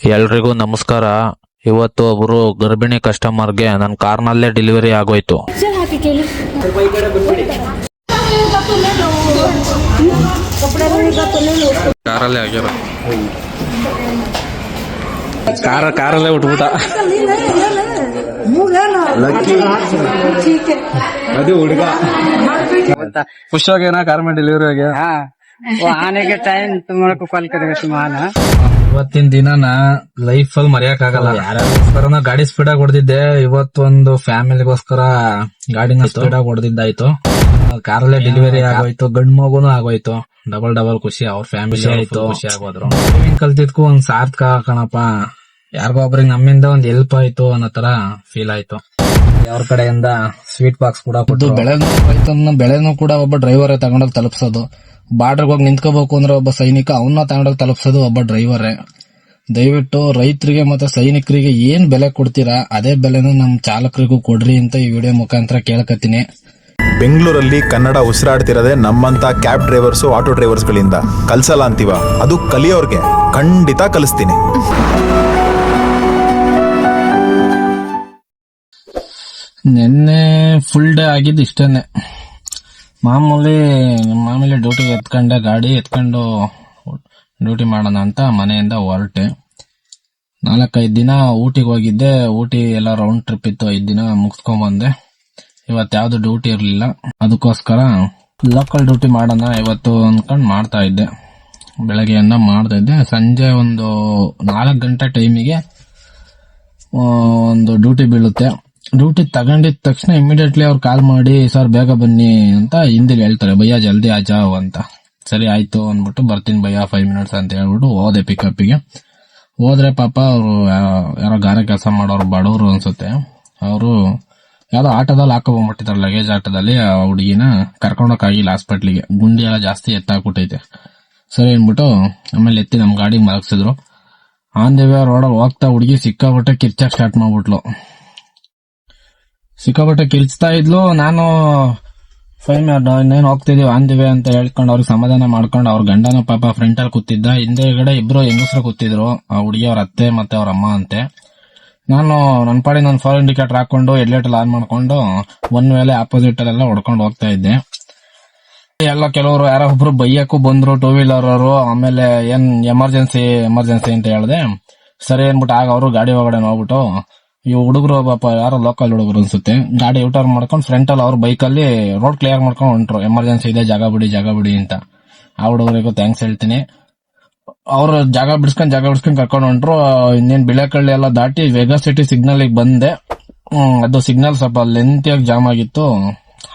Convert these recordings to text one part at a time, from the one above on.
ಎಲ್ರಿಗೂ ನಮಸ್ಕಾರ. ಇವತ್ತು ಒಬ್ರು ಗರ್ಭಿಣಿ ಕಸ್ಟಮರ್ಗೆ ನನ್ನ ಕಾರ್ನಲ್ಲೇ ಡೆಲಿವರಿ ಆಗೋಯ್ತು. ಕಾರಲ್ಲೇ ಕಾರಲ್ಲೇ ಅದು ಖುಷಿಯಾಗೇನಾ ಕಾರ್ ಮೇಲೆ ಡೆಲಿವರಿ ಆಗ್ಯಾ ಆನೆಗೆ ಟೈಮ್ ತುಂಬ ಕಾಲ್ ಕರೆಗ ಸುಮಾನ ಇವತ್ತಿನ ದಿನನ ಲೈಫ್ ಅಲ್ಲಿ ಮರೆಯಕ್ ಆಗಲ್ಲ. ಯಾರ್ಯಾರ ಗಾಡಿ ಸ್ಪೀಡ್ ಆಗಿ ಹೊಡೆದಿದ್ದೆ. ಇವತ್ತೊಂದು ಫ್ಯಾಮಿಲಿಗೋಸ್ಕರ ಗಾಡಿನ ಸ್ಪೀಡ್ ಆಗಿ ಹೊಡೆದಿದ್ದಾಯ್ತು. ಕಾರಲ್ಲೇ ಡೆಲಿವರಿ ಆಗೋಯ್ತು ಗಂಡ್ ಮಗುನು ಆಗೋಯ್ತು. ಡಬಲ್ ಡಬಲ್ ಖುಷಿ ಅವ್ರ ಫ್ಯಾಮಿಲಿ ಆಯ್ತು. ಖುಷಿ ಆಗೋದ್ರು. ಕಲ್ತಿದ್ಕು ಒಂದ್ ಸಾರ್ಥಕ ಕಣಪ್ಪ ಯಾರಿಗೋ ಒಬ್ರಿಗೆ ನಮ್ಮಿಂದ ಒಂದ್ ಹೆಲ್ಪ್ ಆಯ್ತು ಅನ್ನೋ ತರ ಫೀಲ್ ಆಯ್ತು. ಅವ್ರ ಕಡೆಯಿಂದ ಸ್ವೀಟ್ ಬಾಕ್ಸ್ ಕೂಡ ಕೊಟ್ಟು ಬೆಳೆನೂ ರೈತನ ಬೆಳೆನೂ ಕೂಡ ಒಬ್ಬ ಡ್ರೈವರ್ ತಗೊಂಡೋಗಿ ತಲುಪಿಸೋದು. ಬಾರ್ಡರ್ಗೆ ಹೋಗಿ ನಿಂತ್ಕೋಬೇಕು ಅಂದ್ರೆ ಒಬ್ಬ ಸೈನಿಕ ಅವನ್ನ ತಗೊಂಡೋಗಿ ತಲುಪಿಸೋದು ಒಬ್ಬ ಡ್ರೈವರೇ ದಯವಿಟ್ಟು ರೈತರಿಗೆ ಮತ್ತೆ ಸೈನಿಕರಿಗೆ ಏನ್ ಬೆಲೆ ಕೊಡ್ತೀರಾ ಅದೇ ಬೆಲೆನ ನಮ್ಮ ಚಾಲಕರಿಗೂ ಕೊಡ್ರಿ ಅಂತ ಈ ವಿಡಿಯೋ ಮುಖಾಂತರ ಕೇಳ್ಕತ್ತೀನಿ. ಬೆಂಗಳೂರಲ್ಲಿ ಕನ್ನಡ ಉಸಿರಾಡ್ತಿರೋದೆ ನಮ್ಮಂತ ಕ್ಯಾಬ್ ಡ್ರೈವರ್ಸು ಆಟೋ ಡ್ರೈವರ್ಸ್ಗಳಿಂದ ಕಲ್ಸಲ್ಲ ಅಂತೀವ? ಅದು ಕಲಿಯೋರ್ಗೆ ಖಂಡಿತ ಕಲಿಸ್ತೀನಿ. ನಿನ್ನೆ ಫುಲ್ ಡೇ ಆಗಿದ್ದು ಇಷ್ಟೇನೆ. ಮಾಮೂಲಿ ಮಾಮೂಲಿ ಡ್ಯೂಟಿಗೆ ಎತ್ಕೊಂಡೆ, ಗಾಡಿ ಎತ್ಕೊಂಡು ಡ್ಯೂಟಿ ಮಾಡೋಣ ಅಂತ ಮನೆಯಿಂದ ಹೊರಟೆ. ನಾಲ್ಕೈದು ದಿನ ಊಟಿಗೆ ಹೋಗಿದ್ದೆ. ಊಟಿ ಎಲ್ಲ ರೌಂಡ್ ಟ್ರಿಪ್ ಇತ್ತು, ಐದು ದಿನ ಮುಗಿಸ್ಕೊಂಬಂದೆ ಇವತ್ತು ಯಾವುದು ಡ್ಯೂಟಿ ಇರಲಿಲ್ಲ. ಅದಕ್ಕೋಸ್ಕರ ಲೋಕಲ್ ಡ್ಯೂಟಿ ಮಾಡೋಣ ಇವತ್ತು ಅನ್ಕೊಂಡು ಮಾಡ್ತಾ ಇದ್ದೆ. ಬೆಳಗ್ಗೆಯಿಂದ ಮಾಡ್ತಾ ಇದ್ದೆ. ಸಂಜೆ ಒಂದು ನಾಲ್ಕು ಗಂಟೆ ಟೈಮಿಗೆ ಒಂದು ಡ್ಯೂಟಿ ಬೀಳುತ್ತೆ. ಡ್ಯೂಟಿ ತಗೊಂಡಿದ ತಕ್ಷಣ ಇಮಿಡಿಯೇಟ್ಲಿ ಅವ್ರು ಕಾಲ್ ಮಾಡಿ, ಸರ್, ಬೇಗ ಬನ್ನಿ ಅಂತ ಹಿಂದಿಲಿ ಹೇಳ್ತಾರೆ. ಭಯ್ಯ, ಜಲ್ದಿ ಆ ಅಂತ. ಸರಿ, ಆಯ್ತು ಅಂದ್ಬಿಟ್ಟು ಬರ್ತೀನಿ ಭಯ್ಯ ಫೈವ್ ಮಿನಿಟ್ಸ್ ಅಂತ ಹೇಳ್ಬಿಟ್ಟು ಹೋದೆ ಪಿಕಪ್ಪಿಗೆ ಹೋದ್ರೆ ಪಾಪ ಅವರು ಯಾರೋ ಗಾರೆ ಕೆಲಸ ಮಾಡೋರು, ಬಡವರು ಅನ್ಸುತ್ತೆ. ಅವರು ಯಾವ್ದೋ ಆಟೋದಲ್ಲಿ ಹಾಕೊಂಡ್ಬಿಟ್ಟಿದ್ದಾರೆ ಲಗೇಜ್ ಆಟೋದಲ್ಲಿ ಆ ಹುಡುಗಿನ ಕರ್ಕೊಂಡೋಗಿಲ್ಲ ಹಾಸ್ಪಿಟ್ಲಿಗೆ ಗುಂಡಿ ಎಲ್ಲ ಜಾಸ್ತಿ ಎತ್ತಾಕ್ಬಿಟ್ಟೈತೆ. ಸರಿ ಅಂದ್ಬಿಟ್ಟು ಆಮೇಲೆ ಎತ್ತಿ ನಮ್ಮ ಗಾಡಿಗೆ ಮಲಗಿಸಿದ್ರು. ಆನ್ ದಿ ವೇ ರೋಡಲ್ಲಿ ಹೋಗ್ತಾ ಹುಡುಗಿ ಸಿಕ್ಕಾಬಿಟ್ಟೆ ಕಿರ್ಚಾಕ್ ಸ್ಟಾರ್ಟ್ ಮಾಡ್ಬಿಟ್ಲು. ಸಿಕ್ಕಾಪಟ್ಟೆ ಕಿರ್ಚ್ತಾ ಇದ್ಲು. ನಾನು ಫೈನ್ ಇನ್ನೇನು ಹೋಗ್ತಿದೀವಿ ದಿ ಅಂತ ಹೇಳ್ಕೊಂಡು ಅವ್ರಿಗೆ ಸಮಾಧಾನ ಮಾಡ್ಕೊಂಡು ಅವ್ರ ಗಂಡನ ಪಾಪ ಫ್ರಂಟ್ ಅಲ್ಲಿ ಕೂತಿದ್ದ. ಹಿಂದೆಗಡೆ ಇಬ್ರು ಹೆಂಗಸರು ಕೂತಿದ್ರು, ಆ ಹುಡುಗಿ ಅವ್ರ ಅತ್ತೆ ಮತ್ತೆ ಅವ್ರ ಅಮ್ಮ ಅಂತೆ. ನಾನು ನನ್ನ ಪಾಡಿ ನನ್ನ ಫಾರ್ ಇಂಡಿಕೇಟರ್ ಹಾಕೊಂಡು ಹೆಡ್ಲೈಟ್ ಆನ್ ಮಾಡ್ಕೊಂಡು ಒಂದ್ ಮೇಲೆ ಆಪೋಸಿಟ್ ಅಲ್ಲೆಲ್ಲ ಹೊಡ್ಕೊಂಡು ಹೋಗ್ತಾ ಇದ್ದೆ. ಎಲ್ಲ ಕೆಲವರು ಯಾರೋ ಒಬ್ರು ಬೈಯಕ್ಕೂ ಬಂದ್ರು ಟೂ ವೀಲರ್ ಅವರು, ಆಮೇಲೆ ಏನ್ ಎಮರ್ಜೆನ್ಸಿ ಎಮರ್ಜೆನ್ಸಿ ಅಂತ ಹೇಳಿದೆ. ಸರಿ ಅನ್ಬಿಟ್ಟು ಆಗ ಅವರು ಗಾಡಿ ಒಳಗಡೆ ನೋಡ್ಬಿಟ್ಟು ಈ ಹುಡುಗರು ಪಾಪ ಯಾರೋ ಲೋಕಲ್ ಹುಡುಗರು ಅನ್ಸುತ್ತೆ. ಗಾಡಿ ಯೂಟರ್ನ್ ಮಾಡ್ಕೊಂಡು ಫ್ರಂಟ್ ಅಲ್ಲಿ ಅವ್ರ ಬೈಕ್ ಅಲ್ಲಿ ರೋಡ್ ಕ್ಲಿಯರ್ ಮಾಡ್ಕೊಂಡು ಹೊಂಟ್ರು. ಎಮರ್ಜೆನ್ಸಿ ಇದೆ, ಜಾಗ ಬಿಡಿ ಜಾಗ ಬಿಡಿ ಅಂತ. ಆ ಹುಡುಗರಿಗೂ ಥ್ಯಾಂಕ್ಸ್ ಹೇಳ್ತೀನಿ. ಅವ್ರು ಜಾಗ ಬಿಡಿಸ್ಕೊಂಡ್ ಜಾಗ ಬಿಡಿಸ್ಕೊಂಡ್ ಕರ್ಕೊಂಡು ಹೊಂಟ್ರು. ಇನ್ನೇನ್ ಬಿಳೆಕಳ್ಳಿ ಎಲ್ಲ ದಾಟಿ ವೆಗಾ ಸಿಟಿ ಸಿಗ್ನಲ್ ಬಂದೆ. ಅದು ಸಿಗ್ನಲ್ ಸ್ವಲ್ಪ ಲೆಂತಿಯಾಗಿ ಜಾಮ್ ಆಗಿತ್ತು.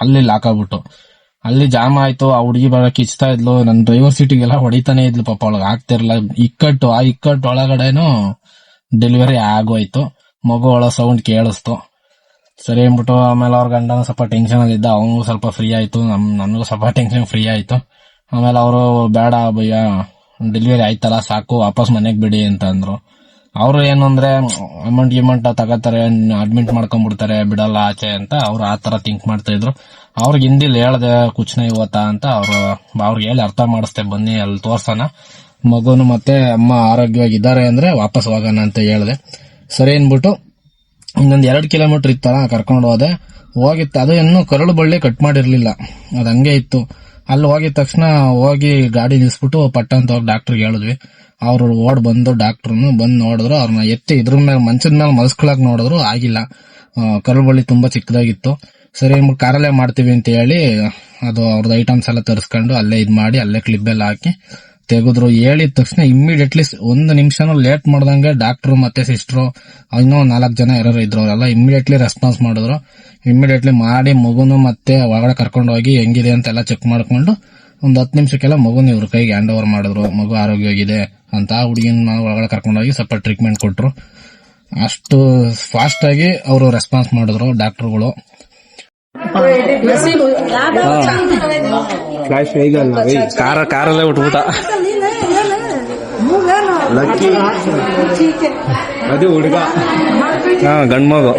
ಅಲ್ಲಿ ಲಾಕ್ ಆಗ್ಬಿಟ್ಟು ಅಲ್ಲಿ ಜಾಮ್ ಆಯ್ತು. ಆ ಹುಡುಗಿ ಬರಕ್ ಕಿಚ್ತಾ ಇದ್ಲು. ನನ್ನ ಡ್ರೈವರ್ ಸೀಟಿಗೆಲ್ಲ ಹೊಡಿತಾನೆ ಇದ್ಲು ಪಾಪ. ಒಳಗೆ ಆಗ್ತಿರ್ಲ ಇಕ್ಕಟ್ಟು, ಆ ಇಕ್ಕಟ್ಟು ಒಳಗಡೆನು ಡೆಲಿವರಿ ಆಗೋಯ್ತು. ಮಗು ಒಳ ಸೌಂಡ್ ಕೇಳಿಸ್ತು. ಸರಿ ಅಂದ್ಬಿಟ್ಟು ಆಮೇಲೆ ಅವ್ರ ಗಂಡನ ಸ್ವಲ್ಪ ಟೆನ್ಷನ್ ಅಲ್ಲಿ ಇದ್ದ. ಅವನಿಗೂ ಸ್ವಲ್ಪ ಫ್ರೀ ಆಯ್ತು. ನಮ್, ನನಗೂ ಸ್ವಲ್ಪ ಟೆನ್ಷನ್ ಫ್ರೀ ಆಯ್ತು. ಆಮೇಲೆ ಅವರು ಬೇಡ ಭಯ್ಯ ಡೆಲಿವರಿ ಆಯ್ತಲ್ಲ, ಸಾಕು, ವಾಪಸ್ ಮನೆಗೆ ಬಿಡಿ ಅಂತ ಅಂದ್ರು. ಅವರು ಏನು ಅಂದ್ರೆ ಅಮೌಂಟ್ ಗಿಮೌಂಟ್ ತಗೋತಾರೆ ಅಡ್ಮಿಟ್ ಮಾಡ್ಕೊಂಡ್ಬಿಡ್ತಾರೆ, ಬಿಡಲ್ಲ ಆಚೆ ಅಂತ ಅವ್ರು ಆ ತರ ಥಿಂಕ್ ಮಾಡ್ತಾ ಇದ್ರು. ಅವ್ರಿಗೆ ಹಿಂದಿಲ್ ಹೇಳ್ದೆ ಕುಚ್ನ ಇವತ್ತ ಅಂತ ಅವ್ರು, ಅವ್ರಿಗೆ ಹೇಳಿ ಅರ್ಥ ಮಾಡಿಸ್ತೆ ಬನ್ನಿ, ಅಲ್ಲಿ ತೋರ್ಸೋಣ. ಮಗುನು ಮತ್ತೆ ಅಮ್ಮ ಆರೋಗ್ಯವಾಗಿದ್ದಾರೆ ಅಂದ್ರೆ ವಾಪಸ್ ಹೋಗೋಣ ಅಂತ ಹೇಳ್ದೆ. ಸರಿ ಅಂದ್ಬಿಟ್ಟು ಇನ್ನೊಂದು ಎರಡು ಕಿಲೋಮೀಟರ್ ಇತ್ತಲ್ಲ, ಕರ್ಕೊಂಡು ಹೋದೆ. ಹೋಗಿತ್ತು. ಅದು ಇನ್ನೂ ಕರಳು ಬಳ್ಳಿ ಕಟ್ ಮಾಡಿರ್ಲಿಲ್ಲ. ಅದು ಹಂಗೆ ಇತ್ತು. ಅಲ್ಲಿ ಹೋಗಿದ ತಕ್ಷಣ ಹೋಗಿ ಗಾಡಿ ನಿಲ್ಲಿಸ್ಬಿಟ್ಟು ಪಟ್ಟ ಅಂತ ಹೋಗಿ ಡಾಕ್ಟ್ರಿಗೆ ಹೇಳಿದ್ವಿ. ಅವರು ಓಡ್ ಬಂದು ಡಾಕ್ಟರ್ನು ಬಂದು ನೋಡಿದ್ರು. ಅವ್ರನ್ನ ಎತ್ತಿ ಇದ್ರ ಮೇಲೆ, ಮಂಚದ ಮೇಲೆ ಮಲಸ್ಕೊಳಕ್ ನೋಡಿದ್ರು. ಆಗಿಲ್ಲ. ಕರಳು ಬಳ್ಳಿ ತುಂಬಾ ಚಿಕ್ಕದಾಗಿತ್ತು. ಸರಿ ಅಂದ್ಬಿಟ್ಟು ಕಾರಲ್ಲೇ ಮಾಡ್ತೀವಿ ಅಂತ ಹೇಳಿ, ಅದು ಅವ್ರದ್ದು ಐಟಮ್ಸ್ ಎಲ್ಲ ತರಿಸ್ಕೊಂಡು ಅಲ್ಲೇ ಇದ್ ಮಾಡಿ, ಅಲ್ಲೇ ಕ್ಲಿಪ್ ಎಲ್ಲ ಹಾಕಿ ತೆಗೆದ್ರು. ಹೇಳಿದ ತಕ್ಷಣ ಇಮ್ಮಿಡಿಯೇಟ್ಲಿ ಒಂದು ನಿಮಿಷನೂ ಲೇಟ್ ಮಾಡ್ದಂಗೆ ಡಾಕ್ಟ್ರು ಮತ್ತೆ ಸಿಸ್ಟ್ರು ಇನ್ನೂ ನಾಲ್ಕು ಜನ ಇರೋರು ಇದ್ರು. ಅವರೆಲ್ಲ ಇಮ್ಮಿಡಿಯೇಟ್ಲಿ ರೆಸ್ಪಾನ್ಸ್ ಮಾಡಿದ್ರು. ಇಮ್ಮಿಡಿಯೇಟ್ಲಿ ಮಾಡಿ ಮಗುನು ಮತ್ತೆ ಒಳಗಡೆ ಕರ್ಕೊಂಡು ಹೋಗಿ ಹೆಂಗಿದೆ ಅಂತೆಲ್ಲ ಚೆಕ್ ಮಾಡ್ಕೊಂಡು ಒಂದು ಹತ್ತು ನಿಮಿಷಕ್ಕೆಲ್ಲ ಮಗುನ ಇವ್ರ ಕೈಗೆ ಹ್ಯಾಂಡ್ ಓವರ್ ಮಾಡಿದ್ರು. ಮಗು ಆರೋಗ್ಯವಾಗಿದೆ ಅಂತ ಹುಡುಗಿನ ಒಳಗಡೆ ಕರ್ಕೊಂಡೋಗಿ ಸ್ವಲ್ಪ ಟ್ರೀಟ್ಮೆಂಟ್ ಕೊಟ್ಟರು ಅಷ್ಟು ಫಾಸ್ಟ್ ಆಗಿ ಅವರು ರೆಸ್ಪಾನ್ಸ್ ಮಾಡಿದ್ರು ಡಾಕ್ಟರ್ಗಳು ಫ್ಲಾಶ್ ವೇಗಲ್ಲ ಕಾರ ಕಾರಲ್ಲೇ ಉಟ್ಬಿಟ್ಟ. ಲಕ್ಕಿ. ಅದು ಹುಡುಗ. ಹಾ ಗಂಡ್ಮಗು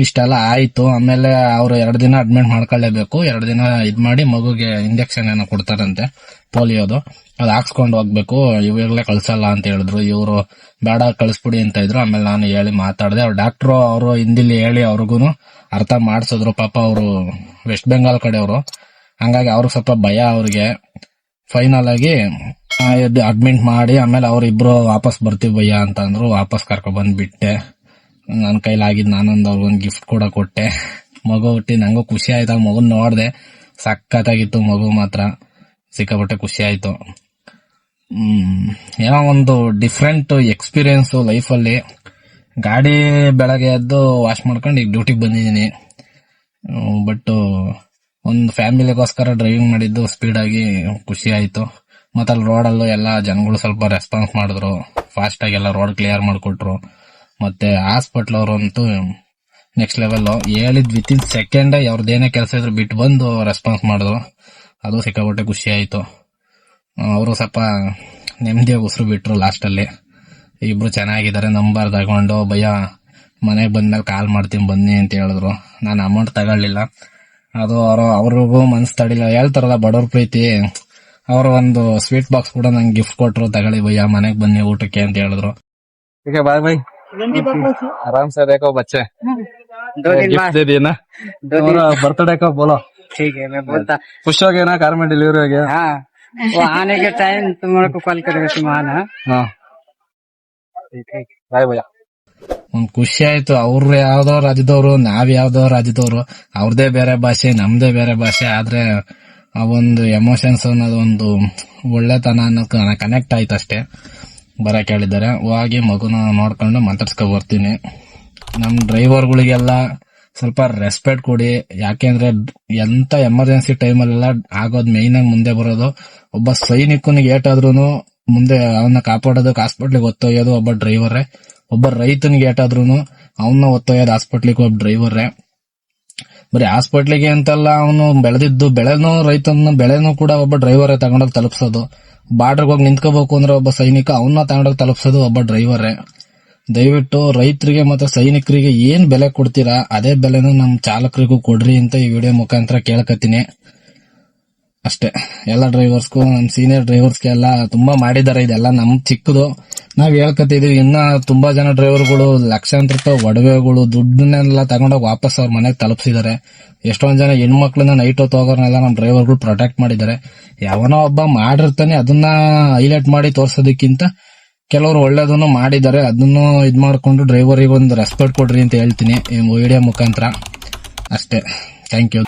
ಇಷ್ಟೆಲ್ಲ ಆಯ್ತು. ಆಮೇಲೆ ಅವ್ರು ಎರಡು ದಿನ ಅಡ್ಮಿಟ್ ಮಾಡ್ಕೊಳ್ಳೇಬೇಕು. ಎರಡು ದಿನ ಇದ್ ಮಾಡಿ ಮಗುಗೆ ಇಂಜೆಕ್ಷನ್ ಏನೋ ಕೊಡ್ತಾರಂತೆ. ಪೋಲಿಯೋದು. ಅದು ಹಾಕ್ಸ್ಕೊಂಡು ಹೋಗ್ಬೇಕು ಇವಾಗಲೇ ಕಳ್ಸಲ್ಲ ಅಂತ ಹೇಳಿದ್ರು. ಇವರು ಬೇಡ, ಕಳಿಸ್ಬಿಡಿ ಅಂತ ಇದ್ರು. ಆಮೇಲೆ ನಾನು ಹೇಳಿ ಮಾತಾಡಿದೆ. ಅವ್ರು ಡಾಕ್ಟ್ರು ಅವರು ಹಿಂದಿಲಿ ಹೇಳಿ ಅವ್ರಿಗೂ ಅರ್ಥ ಮಾಡಿಸಿದ್ರು. ಪಾಪ ಅವರು ವೆಸ್ಟ್ ಬೆಂಗಾಲ್ ಕಡೆಯವರು. ಹಂಗಾಗಿ ಅವ್ರಿಗೆ ಸ್ವಲ್ಪ ಭಯ ಅವ್ರಿಗೆ. ಫೈನಲ್ ಆಗಿ ಅಡ್ಮಿಟ್ ಮಾಡಿ, ಆಮೇಲೆ ಅವ್ರಿಬ್ರು ವಾಪಸ್ ಬರ್ತೀವಿ ಭಯ ಅಂತ ಅಂದ್ರು. ವಾಪಸ್ ಕರ್ಕೊಂಡ್ ಬಂದ್ಬಿಟ್ಟೆ. ನನ್ನ ಕೈಲಾಗಿದ್ದು ನಾನೊಂದು ಅವ್ರಿಗೊಂದು ಗಿಫ್ಟ್ ಕೂಡ ಕೊಟ್ಟೆ. ಮಗು ಹುಟ್ಟಿ ನಂಗೂ ಖುಷಿ ಆಯ್ತು. ಮಗು ನೋಡ್ದೆ. ಸಖತ್ತಾಗಿತ್ತು ಮಗು ಮಾತ್ರ. ಸಿಕ್ಕಾಪಟ್ಟೆ ಖುಷಿ ಆಯ್ತು. ಏನೋ ಒಂದು ಡಿಫ್ರೆಂಟ್ ಎಕ್ಸ್ಪೀರಿಯನ್ಸ್ ಲೈಫಲ್ಲಿ ಗಾಡಿ ಬೆಳಗ್ಗೆ ಎದ್ದು ವಾಶ್ ಮಾಡ್ಕೊಂಡು ಈಗ ಡ್ಯೂಟಿಗೆ ಬಂದಿದ್ದೀನಿ. ಬಟ್ ಒಂದು ಫ್ಯಾಮಿಲಿಗೋಸ್ಕರ ಡ್ರೈವಿಂಗ್ ಮಾಡಿದ್ದು ಸ್ಪೀಡ್ ಆಗಿ ಖುಷಿ ಆಯಿತು. ಮತ್ತೆ ಅಲ್ಲಿ ರೋಡಲ್ಲೂ ಎಲ್ಲ ಜನಗಳು ಸ್ವಲ್ಪ ರೆಸ್ಪಾನ್ಸ್ ಮಾಡಿದ್ರು. ಫಾಸ್ಟ್ ಆಗಿ ಎಲ್ಲ ರೋಡ್ ಕ್ಲಿಯರ್ ಮಾಡಿಕೊಟ್ರು. ಮತ್ತೆ ಹಾಸ್ಪಿಟ್ಲ್ ಅಂತೂ ನೆಕ್ಸ್ಟ್ ಲೆವೆಲ್ಲು ಹೇಳಿದ್ ವಿತ್ ಇನ್ ಸೆಕೆಂಡ್ ಅವ್ರದ್ದೇನೇ ಕೆಲಸ ಇದ್ರು ಬಿಟ್ಟು ಬಂದು ರೆಸ್ಪಾನ್ಸ್ ಮಾಡಿದ್ರು. ಅದು ಸಿಕ್ಕಾಪಟ್ಟೆ ಖುಷಿ ಆಯ್ತು ಅವರು ಸ್ವಲ್ಪ ನೆಮ್ಮದಿಯಾಗಿ ಉಸಿರು ಬಿಟ್ರು ಲಾಸ್ಟ್ ಅಲ್ಲಿ ಇಬ್ರು ಚೆನ್ನಾಗಿದ್ದಾರೆ ನಂಬರ್ ತಗೊಂಡು ಭಯ ಮನೆಗೆ ಬಂದ್ಮೇಲೆ ಕಾಲ್ ಮಾಡ್ತೀನಿ ಬನ್ನಿ ಅಂತ ಹೇಳಿದ್ರು ನಾನು ಅಮೌಂಟ್ ತಗೊಳ್ಳಿಲ್ಲ ಅದು ಅವರು ಅವ್ರಿಗೂ ಮನ್ಸು ತಡಿಲ್ಲ ಹೇಳ್ತಾರಲ್ಲ ಬಡವ್ರ ಪ್ರೀತಿ ಅವರು ಒಂದು ಸ್ವೀಟ್ ಬಾಕ್ಸ್ ಕೂಡ ನಂಗೆ ಗಿಫ್ಟ್ ಕೊಟ್ರು ತಗೊಳ್ಳಿ ಭಯ್ಯ ಮನೆಗೆ ಬನ್ನಿ ಊಟಕ್ಕೆ ಅಂತ ಹೇಳಿದ್ರು ठीक है बाय बाय आराम से देखो बच्चे दो दिन गिफ्ट बाद दे दिए ना दो दिन और बर्थडे का बोलो ठीक है मैं बोलता खुश हो गए ना कार में डिलीवरी हो गया हाँ वो आने के टाइम तुम लोग को कॉल करेगा सुमान हाँ हाँ बाय भैया ಒಂದ್ ಖುಷಿ ಆಯ್ತು ಅವ್ರು ಯಾವ್ದೋ ರಾಜ್ಯದವ್ರು ನಾವ್ ಯಾವ್ದೋ ರಾಜ್ಯದವ್ರು ಅವ್ರದೇ ಬೇರೆ ಭಾಷೆ ನಮ್ದೇ ಬೇರೆ ಭಾಷೆ ಆದ್ರೆ ಆ ಒಂದು ಎಮೋಷನ್ಸ್ ಅನ್ನೋದು ಒಂದು ಒಳ್ಳೆತನ ಅನ್ನೋದು ಕನೆಕ್ಟ್ ಆಯ್ತು ಅಷ್ಟೇ ಬರಕ್ ಹೇಳಿದ್ದಾರೆ ಹೋಗಿ ಮಗುನ ನೋಡ್ಕೊಂಡು ಮಾತಾಡ್ಸ್ಕೊ ಬರ್ತೀನಿ ನಮ್ ಡ್ರೈವರ್ಗಳಿಗೆಲ್ಲ ಸ್ವಲ್ಪ ರೆಸ್ಪೆಕ್ಟ್ ಕೊಡಿ. ಯಾಕೆಂದ್ರೆ ಎಂತ ಎಮರ್ಜೆನ್ಸಿ ಟೈಮಲ್ಲೆಲ್ಲ ಆಗೋದ್ ಮೇಯ್ನ್ ಆಗಿ ಮುಂದೆ ಬರೋದು. ಒಬ್ಬ ಸೈನಿಕನಿಗೆ ಏಟಾದ್ರೂನು ಮುಂದೆ ಅವನ್ನ ಕಾಪಾಡೋದಕ್ಕೆ ಹಾಸ್ಪಿಟ್ಲಿಗೆ ಒತ್ತೊಯ್ಯೋದು ಒಬ್ಬ ಡ್ರೈವರೇ ಒಬ್ಬ ರೈತನಿಗೆ ಏಟಾದ್ರೂನು ಅವನ್ನ ಒತ್ತೊಯ್ಯೋದು ಹಾಸ್ಪಿಟ್ಲಿಗೆ ಒಬ್ಬ ಡ್ರೈವರೇ ಬರೀ ಹಾಸ್ಪಿಟ್ಲಿಗೆ ಅಂತಲ್ಲ ಅವನು ಬೆಳೆದಿದ್ದು ಬೆಳೆನೂ ರೈತನ ಬೆಳೆನೂ ಕೂಡ ಒಬ್ಬ ಡ್ರೈವರೇ ತಗೊಂಡೋಗಿ ತಲುಪಿಸೋದು. ಬಾರ್ಡರ್ಗೆ ಹೋಗಿ ನಿಂತ್ಕೋಬೇಕು ಅಂದ್ರೆ ಒಬ್ಬ ಸೈನಿಕ ಅವನ್ನ ತಗೊಂಡೋಗಿ ತಲುಪಿಸೋದು ಒಬ್ಬ ಡ್ರೈವರೇ ದಯವಿಟ್ಟು ರೈತರಿಗೆ ಮತ್ತೆ ಸೈನಿಕರಿಗೆ ಏನು ಬೆಲೆ ಕೊಡ್ತೀರಾ, ಅದೇ ಬೆಲೆನ ನಮ್ಮ ಚಾಲಕರಿಗೂ ಕೊಡ್ರಿ ಅಂತ ಈ ವಿಡಿಯೋ ಮುಖಾಂತರ ಕೇಳ್ಕತ್ತೀನಿ. ಅಷ್ಟೇ. ಎಲ್ಲ ಡ್ರೈವರ್ಸ್ಗೂ ನಮ್ಮ ಸೀನಿಯರ್ ಡ್ರೈವರ್ಸ್ಗೆ ಎಲ್ಲ ತುಂಬಾ ಮಾಡಿದ್ದಾರೆ. ಇದೆಲ್ಲ ನಮ್ಮ ಚಿಕ್ಕದು. ನಾವು ಹೇಳ್ಕೊತಿದ್ದೀವಿ ಇನ್ನ ತುಂಬಾ ಜನ ಡ್ರೈವರ್ಗಳು ಲಕ್ಷಾಂತರ ಒಡವೆಗಳು, ದುಡ್ಡನ್ನೆಲ್ಲ ತಗೊಂಡೋಗಿ ವಾಪಸ್ ಅವ್ರ ಮನೆಗೆ ತಲುಪಿಸಿದ್ದಾರೆ. ಎಷ್ಟೊಂದು ಜನ ಹೆಣ್ಮಕ್ಳನ್ನ ನೈಟ್ ಹೊತ್ತು ಹೋಗೋರ್ನೆಲ್ಲ ನಮ್ಮ ಡ್ರೈವರ್ಗಳು ಪ್ರೊಟೆಕ್ಟ್ ಮಾಡಿದ್ದಾರೆ. ಯಾವನೋ ಒಬ್ಬ ಮಾಡಿರ್ತಾನೆ, ಅದನ್ನ ಹೈಲೈಟ್ ಮಾಡಿ ತೋರ್ಸೋದಕ್ಕಿಂತ ಕೆಲವರು ಒಳ್ಳೇದನ್ನು ಮಾಡಿದ್ದಾರೆ, ಅದನ್ನು ಇದು ಮಾಡಿಕೊಂಡು ಡ್ರೈವರಿಗೆ ಒಂದು ರೆಸ್ಪೆಕ್ಟ್ ಕೊಡ್ರಿ ಅಂತ ಹೇಳ್ತೀನಿ ವಿಡಿಯೋ ಮುಖಾಂತರ. ಅಷ್ಟೇ. Thank you